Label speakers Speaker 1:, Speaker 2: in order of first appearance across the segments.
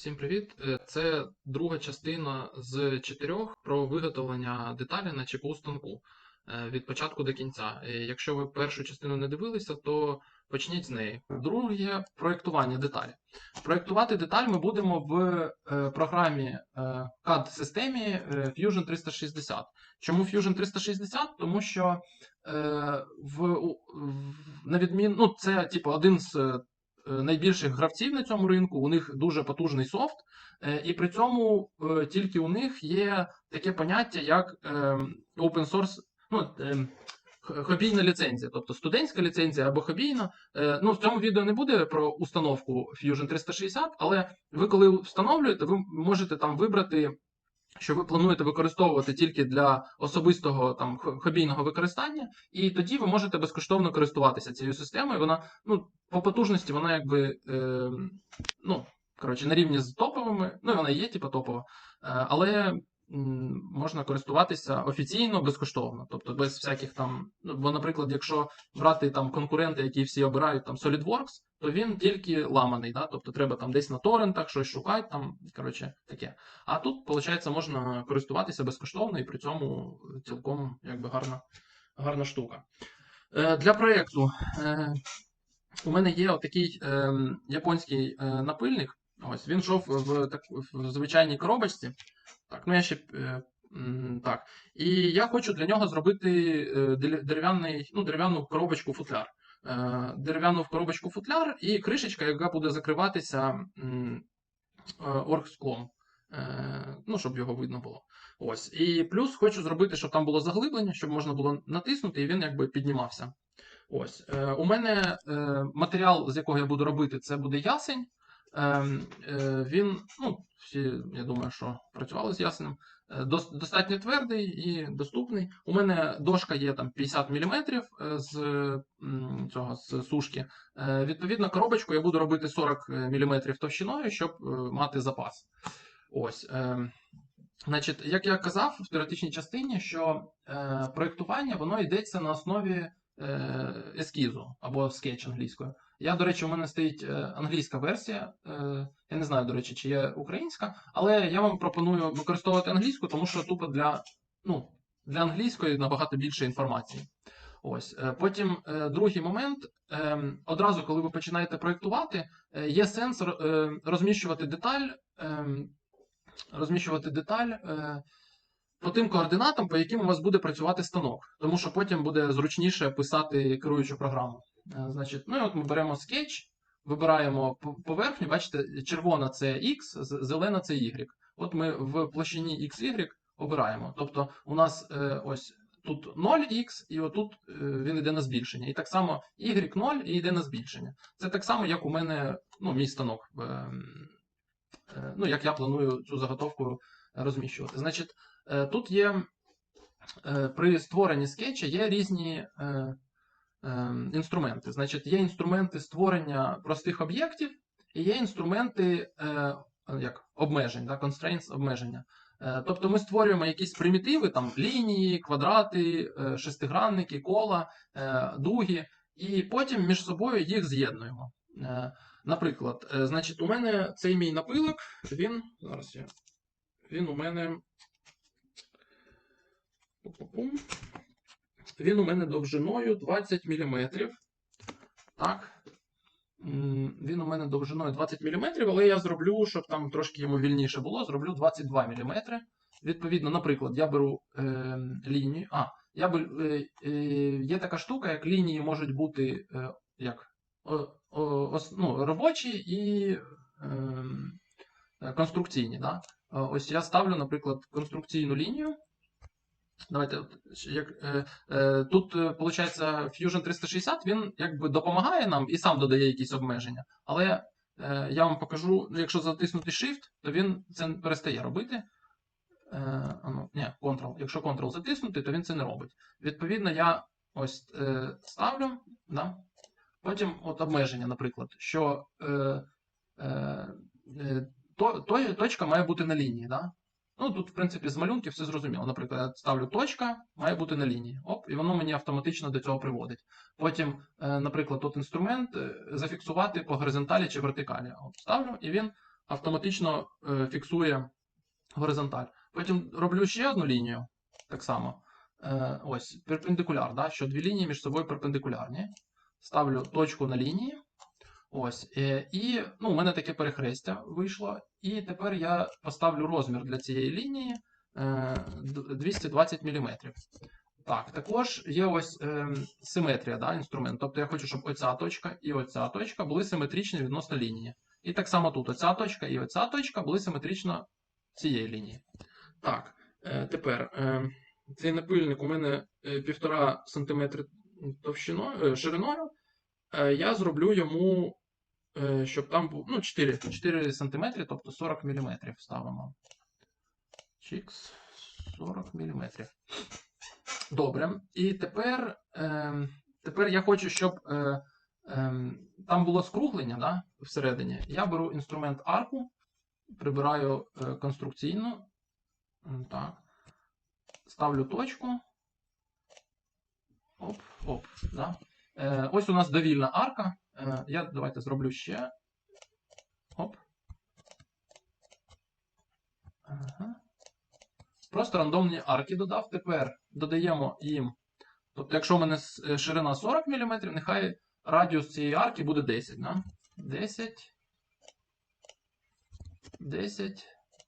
Speaker 1: Всім привіт! Е, Це друга частина з чотирьох про виготовлення деталі на ЧПУ станку е, від початку до кінця. Е, Якщо ви першу частину не дивилися, то почніть з неї. Друге проєктування деталі. Проєктувати деталь ми будемо в програмі CAD-системі Fusion 360. Чому Fusion 360? Тому що в, в- на відмін... ну, це типу один з найбільших гравців на цьому ринку, у них дуже потужний софт, е, і при цьому е, тільки у них є таке поняття, як е, open source, ну, хобійна ліцензія, тобто студентська ліцензія або хобійна. Ну, в цьому відео не буде про установку Fusion 360, але ви, коли встановлюєте, ви можете там вибрати. Що ви плануєте використовувати тільки для особистого там хобійного використання, і тоді ви можете безкоштовно користуватися цією системою. Вона ну по потужності вона якби е, ну, коротше, на рівні з топовими, ну і вона є, типу, топова, е, але можна користуватися офіційно безкоштовно, тобто без всяких там. Ну, бо, наприклад, якщо брати там конкуренти, які всі обирають там SolidWorks, то він тільки ламаний, да? тобто треба там десь на торрентах щось шукати, там, коротше, таке. А тут, виходить, можна користуватися безкоштовно і при цьому цілком якби гарна, гарна штука. Е, для проєкту. Е, у мене є отакий е, японський е, напильник. Ось він йшов в, так, в звичайній коробочці. Так, ну я ще. Е, так. І я хочу для нього зробити е, дерев'яний, ну, дерев'яну коробочку футляр. Е, дерев'яну коробочку футляр і кришечка, яка буде закриватися оргсклом. Ну, щоб його видно було. Ось. І плюс хочу зробити, щоб там було заглиблення, щоб можна було натиснути, і він якби піднімався. Ось. У мене матеріал, з якого я буду робити, це буде ясень. Е, е, він, ну, всі, я думаю, що працювали з ясенем. Е, достатньо твердий і доступний. У мене дошка є там 50 мм з цього з сушки. Е, відповідно, коробочку я буду робити 40 мм товщиною, щоб е, мати запас. Ось. Е, Значить, як я казав в теоретичній частині, що е, проєктування воно йдеться на основі е, ескізу або скетч англійською. Я, до речі, у мене стоїть е, англійська версія. Е, я не знаю, до речі, чи є українська, але я вам пропоную використовувати англійську, тому що тупо для, ну, для англійської набагато більше інформації. Ось. Е, Потім е, другий момент. е, Одразу, коли ви починаєте проєктувати, е, є сенс е, розміщувати деталь. е, Розміщувати деталь е, по тим координатам, по яким у вас буде працювати станок, тому що потім буде зручніше писати керуючу програму. Е, Значить, ну і от ми беремо скетч, вибираємо поверхню, бачите, червона це X, зелена це Y. От ми в площині XY обираємо. Тобто у нас е, ось тут 0х, і отут е, він йде на збільшення. І так само Y0 і йде на збільшення. Це так само, як у мене ну, мій станок. е, е, Ну, як я планую цю заготовку розміщувати. Значить, тут є е, при створенні скетча є різні е, е, інструменти. Значить, є інструменти створення простих об'єктів, і є інструменти е, як обмежень, да, constraints обмеження. Е, Тобто ми створюємо якісь примітиви, там лінії, квадрати, е, шестигранники, кола, е, дуги, і потім між собою їх з'єднуємо. Е, Наприклад, е, значить, у мене цей мій напилок, він. Зараз я. Він у мене. Він у мене довжиною 20 мм. Так. Він у мене довжиною 20 мм, але я зроблю, щоб там трошки йому вільніше було, зроблю 22 мм. Відповідно, наприклад, я беру е, лінію. А, я бер, е, е, є така штука, як лінії можуть бути е, як, о, о, ос- ну, робочі і ем, е, конструкційні. Да? Е, Ось я ставлю, наприклад, конструкційну лінію. Давайте, як, е, е, тут, виходить, Fusion 360 він якби допомагає нам і сам додає якісь обмеження. Але е, я вам покажу, ну, якщо затиснути Shift, то він це перестає робити. Е, ну, ні, Ctrl. Якщо Ctrl затиснути, то він це не робить. Відповідно, я ось е, ставлю. Да? Потім от обмеження, наприклад, що е, е, е, то, то, точка має бути на лінії. Да? Ну, тут, в принципі, з малюнків все зрозуміло. Наприклад, я ставлю точка, має бути на лінії. Оп, і воно мені автоматично до цього приводить. Потім, е, наприклад, тут інструмент е, зафіксувати по горизонталі чи вертикалі. Оп, ставлю, і він автоматично е, фіксує горизонталь. Потім роблю ще одну лінію. Так само. Ось, перпендикуляр, да, що дві лінії між собою перпендикулярні. Ставлю точку на лінії. Ось. Е, і ну, у мене таке перехрестя вийшло. І тепер я поставлю розмір для цієї лінії е, 220 мм. Так, також є ось е, симетрія да, інструмент. Тобто я хочу, щоб оця точка і оця точка були симетричні відносно лінії. І так само тут оця точка і оця точка були симетрично цієї лінії. Так, е, тепер е, цей напильник у мене е, 1,5 см товщиною, е, шириною. Е, я зроблю йому, е, щоб там був ну, 4, 4 см, тобто 40 мм ставимо. Чікс, 40 мм. Добре. І тепер, е, тепер я хочу, щоб е, е, там було скруглення да, всередині. Я беру інструмент арку, прибираю е, конструкційну. Так. Ставлю точку. Оп, оп. Да. Е, ось у нас довільна арка. Е, я давайте зроблю ще. Оп. Ага. Просто рандомні арки додав. Тепер додаємо їм. Тобто, якщо в мене е, ширина 40 мм, нехай радіус цієї арки буде 10. Да? 10. 10.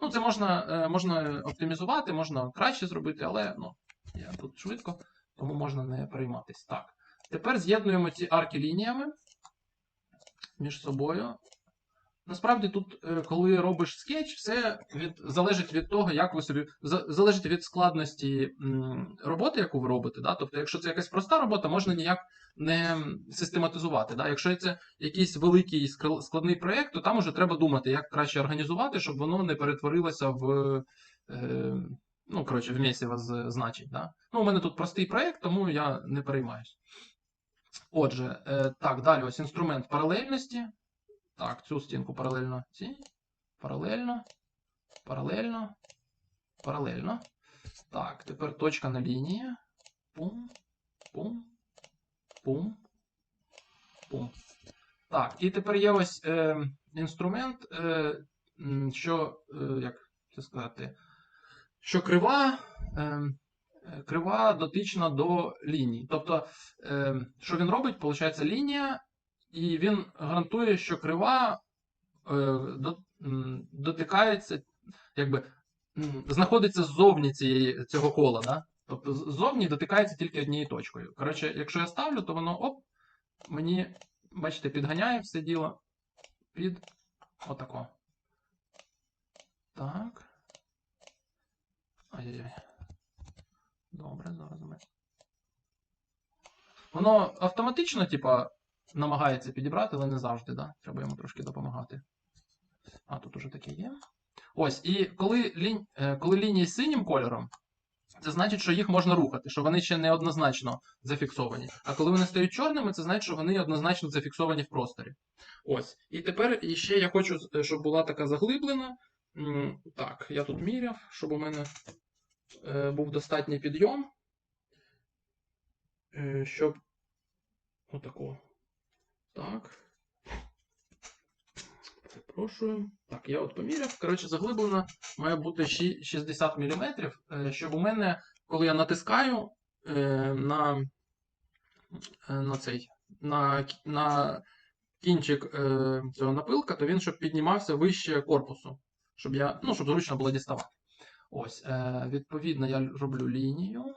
Speaker 1: Ну, це можна, е, можна оптимізувати, можна краще зробити, але ну, я тут швидко, тому можна не перейматись. Так. Тепер з'єднуємо ці арки лініями між собою. Насправді тут, е, коли робиш скетч, все від, залежить від того, як ви собі. Залежить від складності роботи, яку ви робите. Да? Тобто, якщо це якась проста робота, можна ніяк не систематизувати. Да? Якщо це якийсь великий складний проєкт, то там уже треба думати, як краще організувати, щоб воно не перетворилося в. Е, ну, коротше, в місіво з значень. Да? Ну, у мене тут простий проєкт, тому я не переймаюсь. Отже, е, так, далі ось інструмент паралельності. Так, цю стінку паралельно цій. Паралельно. Паралельно. Паралельно. Так, тепер точка на лінії. Пум. Пум. Пум. Пум. Так, і тепер є ось е, інструмент, е, що, е, як це сказати, що крива. Е, крива дотична до лінії. Тобто, е, що він робить? Получається лінія, і він гарантує, що крива е, до, дотикається, якби знаходиться ззовні цієї, цього кола. Да? Тобто ззовні дотикається тільки однією точкою. Коротше, якщо я ставлю, то воно оп, мені, бачите, підганяє все діло під отако. Так. Ай-яй-яй. Добре, зараз ми. Воно автоматично, типа, намагається підібрати, але не завжди, да? Треба йому трошки допомагати. А, тут уже таке є. Ось, і коли, лінь... е, коли лінії синім кольором, це значить, що їх можна рухати, що вони ще не однозначно зафіксовані. А коли вони стають чорними, це значить, що вони однозначно зафіксовані в просторі. Ось. І тепер ще я хочу, е, щоб була така заглиблена. Так, я тут міряв, щоб у мене був достатній підйом. Е, щоб. Отако. Так. Перепрошую. Так, я от поміряв. Коротше, заглиблена має бути 60 мм, щоб у мене, коли я натискаю е, на, е, на цей, на, на кінчик е, цього напилка, то він щоб піднімався вище корпусу. Щоб я, ну, щоб зручно було діставати. Ось, е, відповідно, я роблю лінію.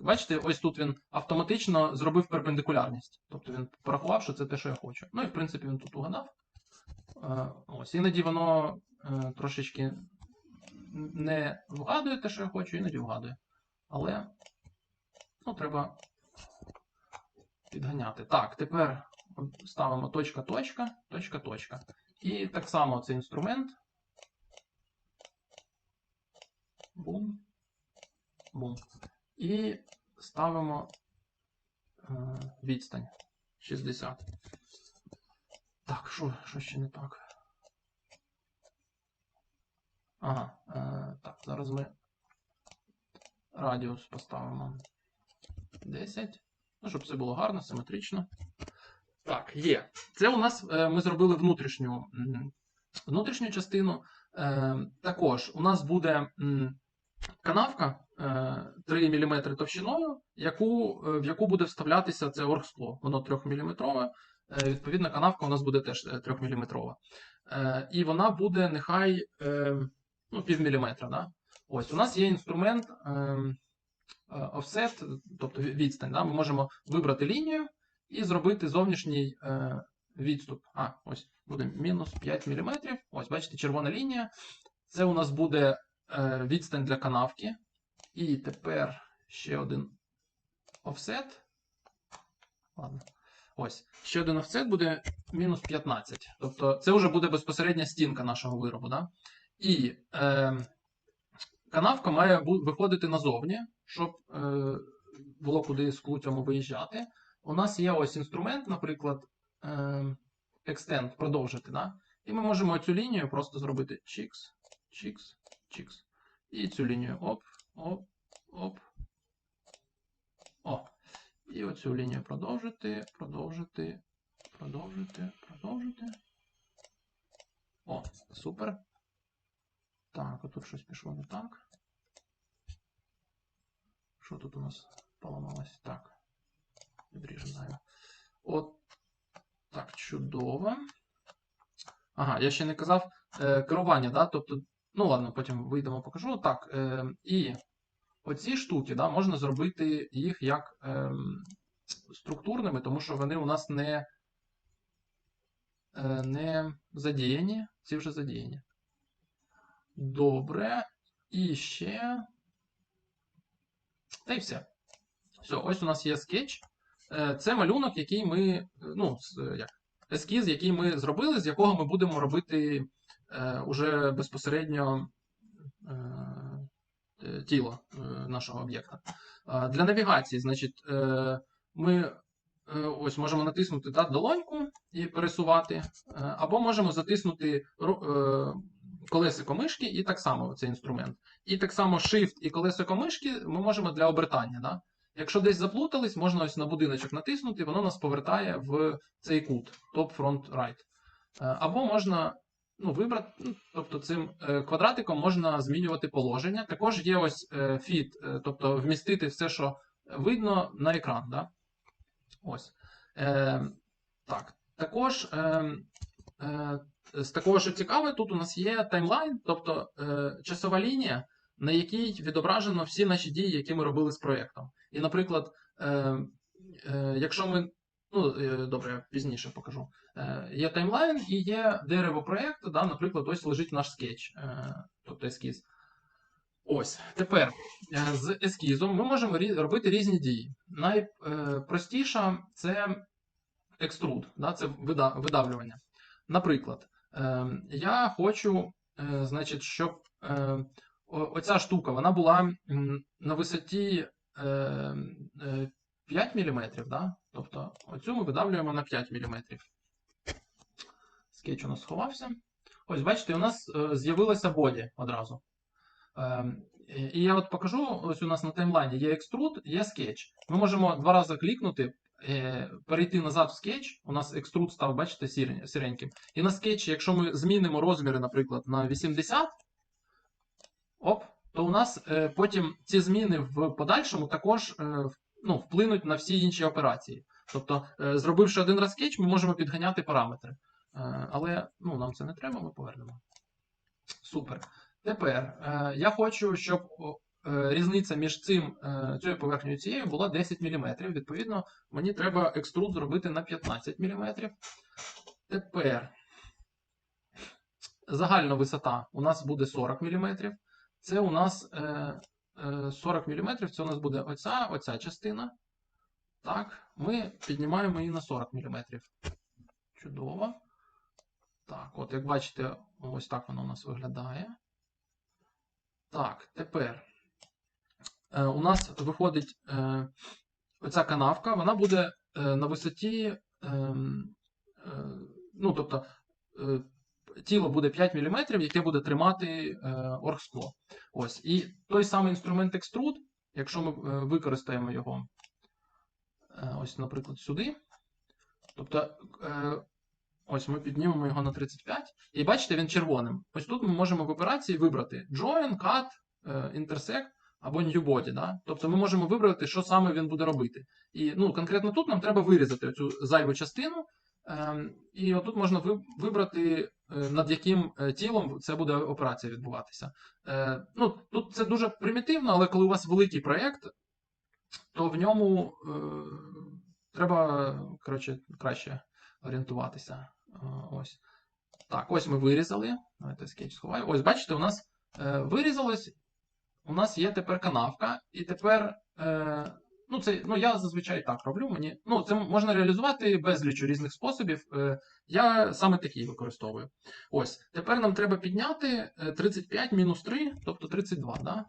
Speaker 1: Бачите, ось тут він автоматично зробив перпендикулярність. Тобто він порахував, що це те, що я хочу. Ну і в принципі він тут угадав. Е, Ось, іноді воно е, трошечки не вгадує те, що я хочу, іноді вгадує. Але ну, треба підганяти. Так, тепер ставимо точка, точка, точка, точка. І так само цей інструмент. Бум. Бум. І ставимо е, відстань 60. Так, що, що ще не так? Ага, е, так, зараз ми радіус поставимо 10. Ну, щоб все було гарно, симетрично. Так, є. Це у нас е, ми зробили внутрішню, внутрішню частину. Е, також у нас буде м, канавка е, 3 мм товщиною, яку, е, в яку буде вставлятися це оргскло. Воно 3 мм. Е, відповідно, канавка у нас буде теж 3 мм. Е, і вона буде нехай е, ну, пів міліметра. Да? Ось у нас є інструмент е, е, тобто відстань. Да? Ми можемо вибрати лінію і зробити зовнішній е, відступ. А, ось буде мінус 5 мм. Ось, бачите, червона лінія. Це у нас буде е, відстань для канавки. І тепер ще один офсет. Ладно. Ось, ще один офсет буде мінус 15. Тобто це вже буде безпосередня стінка нашого виробу. Да? І е, канавка має виходити назовні, щоб е, було куди склу цьому виїжджати. У нас є ось інструмент, наприклад, е, extend, продовжити. Да? І ми можемо цю лінію просто зробити чікс, чікс, чікс. І цю лінію оп, оп, оп. О. І оцю лінію продовжити, продовжити, продовжити, продовжити. О, супер. Так, отут щось пішло не так. Що тут у нас поламалось? Так. Відріжемо зайве. От так, чудово. Ага, я ще не казав е, керування, да? Тобто, ну ладно, потім вийдемо, покажу. Так, е, і оці штуки, да, можна зробити їх як е, структурними, тому що вони у нас не, е, не задіяні, ці вже задіяні. Добре. І ще. Та й все. Все, ось у нас є скетч. Е, Це малюнок, який ми. е, Ну, як, ескіз, який ми зробили, з якого ми будемо робити уже безпосередньо е, е, тіло е, нашого об'єкта. Е, Для навігації, значить, е, ми е, ось можемо натиснути да, долоньку і пересувати, е, або можемо затиснути е, колесико мишки і так само цей інструмент. І так само Shift і колесико мишки ми можемо для обертання. Да? Якщо десь заплутались, можна ось на будиночок натиснути, воно нас повертає в цей кут Top Front Right. Е, Або можна ну, вибрати, ну, тобто цим е, квадратиком можна змінювати положення. Також є ось е, feed, е, тобто вмістити все, що видно на екран. Да? Ось. Е, так. Також е, е, з такого, що цікаве, тут у нас є таймлайн, тобто е, часова лінія, на якій відображено всі наші дії, які ми робили з проєктом. І, наприклад, е, е, якщо ми. Ну, е, добре, я пізніше покажу. Е, є таймлайн і є дерево проєкту, да, наприклад, ось лежить наш скетч, е, тобто ескіз. Ось, тепер з ескізом ми можемо робити різні дії. Найпростіша це екструд, да, це видавлювання. Наприклад, я хочу, значить, щоб оця штука вона була на висоті е, е, 5 мм, да? Тобто оцю ми видавлюємо на 5 мм. Скетч у нас сховався. Ось, бачите, у нас е, з'явилося боді одразу. Е, і я от покажу, ось у нас на таймлайні є екструд, є скетч. Ми можемо два рази клікнути, е, перейти назад в скетч. У нас екструд став, бачите, сірень- сіреньким. І на скетчі, якщо ми змінимо розміри, наприклад, на 80, оп, то у нас е, потім ці зміни в подальшому також ну, вплинуть на всі інші операції. Тобто, е, зробивши один раз скетч, ми можемо підганяти параметри. Е, але ну, нам це не треба, ми повернемо. Супер. Тепер е, я хочу, щоб різниця між цим, цією поверхнею цією була 10 мм. Відповідно, мені треба екструд зробити на 15 мм. Тепер загальна висота у нас буде 40 мм. Це у нас 40 мм, це у нас буде оця, оця частина. Так, ми піднімаємо її на 40 мм. Чудово. Так, от як бачите, ось так воно у нас виглядає. Так, тепер е, у нас виходить е, оця канавка, вона буде е, на висоті, ем, е, ну, тобто, е, тіло буде 5 мм, яке буде тримати е, оргскло. Ось. І той самий інструмент екструд, якщо ми е, використаємо його, е, ось, наприклад, сюди. Тобто, Ось ми піднімемо його на 35. І бачите, він червоним. Ось тут ми можемо в операції вибрати join, cut, intersect або new body. Да? Тобто ми можемо вибрати, що саме він буде робити. І ну, конкретно тут нам треба вирізати цю зайву частину. Ем, і отут можна вибрати, е, над яким е, тілом це буде операція відбуватися. Е, ну, тут це дуже примітивно, але коли у вас великий проєкт, то в ньому треба коротше, краще орієнтуватися. Ось. Так, ось ми вирізали. Давайте скетч сховаю. Ось, бачите, у нас вирізалось. У нас є тепер канавка, і тепер. Ну, це, ну, я зазвичай так роблю. Мені, ну, це можна реалізувати безлічу різних способів. Е, я саме такий використовую. Ось, тепер нам треба підняти е, 35 мінус 3, тобто 32. Да?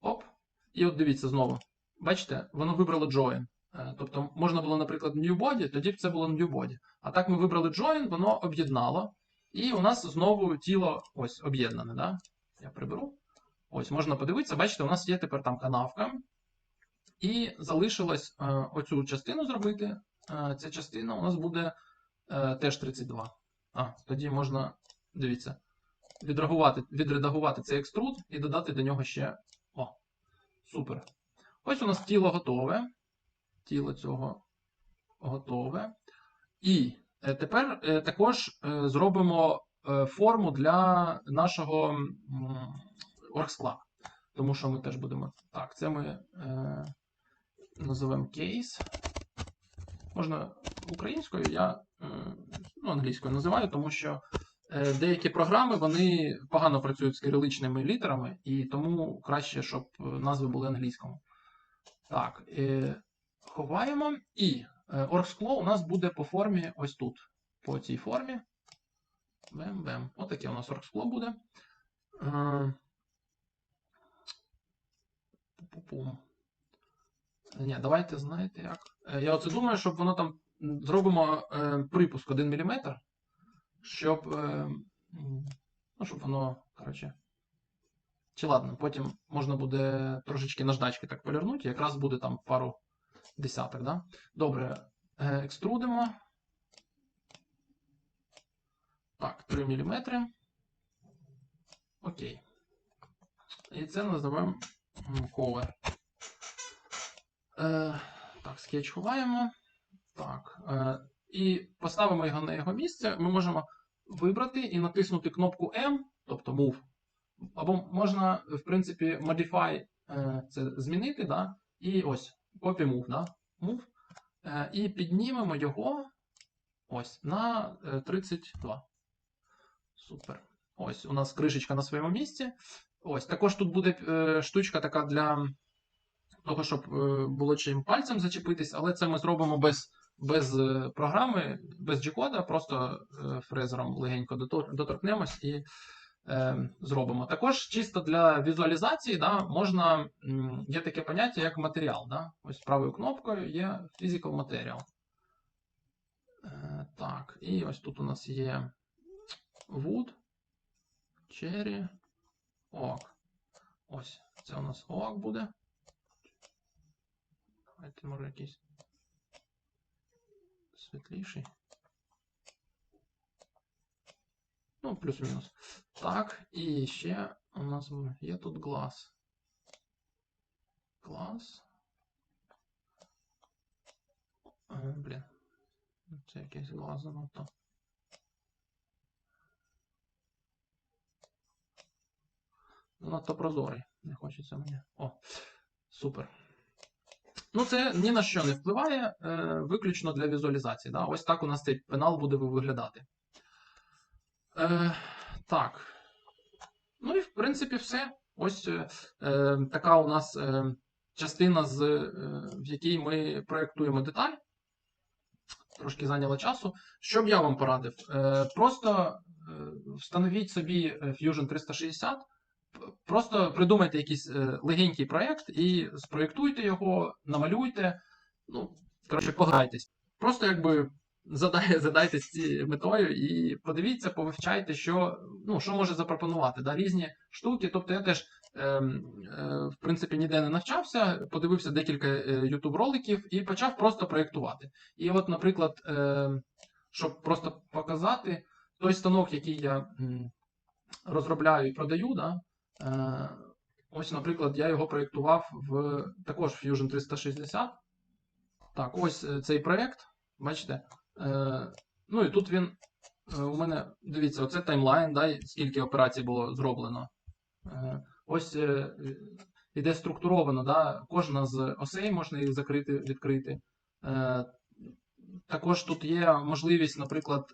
Speaker 1: Оп. І от дивіться знову. Бачите, воно вибрало join. Е, Тобто можна було, наприклад, new body, тоді б це було new body. А так ми вибрали join, воно об'єднало. І у нас знову тіло ось об'єднане. Да? Я приберу. Ось, можна подивитися, бачите, у нас є тепер там канавка. І залишилось е, оцю частину зробити. Е, ця частина у нас буде е, теж 32. А, тоді можна, дивіться, відредагувати, відредагувати цей екструд і додати до нього ще. О, супер. Ось у нас тіло готове. Тіло цього готове. І тепер також зробимо форму для нашого оргскла. Тому що ми теж будемо. Так, це ми називаємо кейс. Можна українською, я е, ну, англійською називаю, тому що е, деякі програми вони погано працюють з кириличними літерами, і тому краще, щоб е, назви були англійською. Так, ховаємо. І оргскло у нас буде по формі ось тут. По цій формі. Бем-бем. Отаке у нас оргскло буде. Ні, давайте, знаєте як. Е, Я оце думаю, щоб воно там зробимо е, припуск 1 мм, щоб. Е, ну, щоб воно, коротше. Чи ладно, потім можна буде трошечки наждачки так полірнути, якраз буде там пару десяток, да? Добре, е, екструдимо. Так, 3 мм. Окей. І це називаємо cover. Е, так, скетч ховаємо. Так. Е, і поставимо його на його місце. Ми можемо вибрати і натиснути кнопку M, тобто Move. Або можна, в принципі, Modify е, це змінити, да? і ось, Copy Move, да? Move. Е, і піднімемо його ось на е, 32. Супер. Ось, у нас кришечка на своєму місці. Ось, також тут буде е, штучка така для того, щоб е, було чим пальцем зачепитись, але це ми зробимо без, без е, програми, без G-кода, просто е, фрезером легенько доторкнемось і е, зробимо. Також чисто для візуалізації да, можна, є таке поняття, як матеріал. Да? Ось правою кнопкою є Physical Material. Е, так, і ось тут у нас є Wood, Cherry, Oak. Ось, це у нас Oak буде. Давайте, може, якийсь світліший. Ну, плюс-мінус. Так, і ще у нас є тут глаз. Глаз. А, блін. Це якийсь глаз занадто. Занадто прозорий. Не хочеться мені. О, супер. Ну, це ні на що не впливає, е, виключно для візуалізації. Да? Ось так у нас цей пенал буде виглядати. Е, так. Ну і в принципі все. Ось е, е, така у нас е, частина, з, е, в якій ми проєктуємо деталь. Трошки зайняло часу. Що б я вам порадив? Е, просто е, встановіть собі е, Fusion 360. Просто придумайте якийсь е, легенький проєкт і спроєктуйте його, намалюйте. Ну, коротше, пограйтесь. Просто якби задай, задайтесь цією метою і подивіться, повивчайте, що, ну, що може запропонувати. Да? Різні штуки. Тобто я теж, ем, е, в принципі, ніде не навчався, подивився декілька е, YouTube роликів і почав просто проєктувати. І от, наприклад, е, щоб просто показати той станок, який я розробляю і продаю. Да? Е, ось, наприклад, я його проєктував в також Fusion 360. Так, ось е, цей проєкт. Бачите? Е, ну і тут він у мене, дивіться, оце таймлайн, да, скільки операцій було зроблено. Ось іде структуровано, да, кожна з осей можна їх закрити, відкрити. Також тут є можливість, наприклад,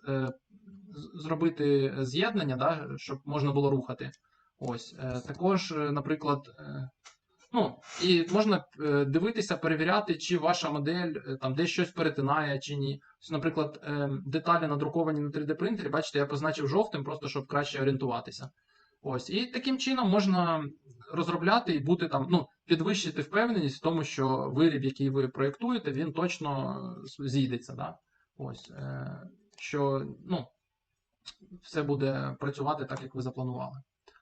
Speaker 1: зробити з'єднання, да, щоб можна було рухати. Ось. Е, також, е, наприклад, е, ну, і можна дивитися, перевіряти, чи ваша модель там десь щось перетинає, чи ні. Ось, наприклад, деталі надруковані на 3D принтері, бачите, я позначив жовтим, просто щоб краще орієнтуватися. Ось. І таким чином можна розробляти і бути там, ну, підвищити впевненість в тому, що виріб, який ви проєктуєте, він точно зійдеться. Да? Ось. Що ну, все буде працювати так, як ви запланували.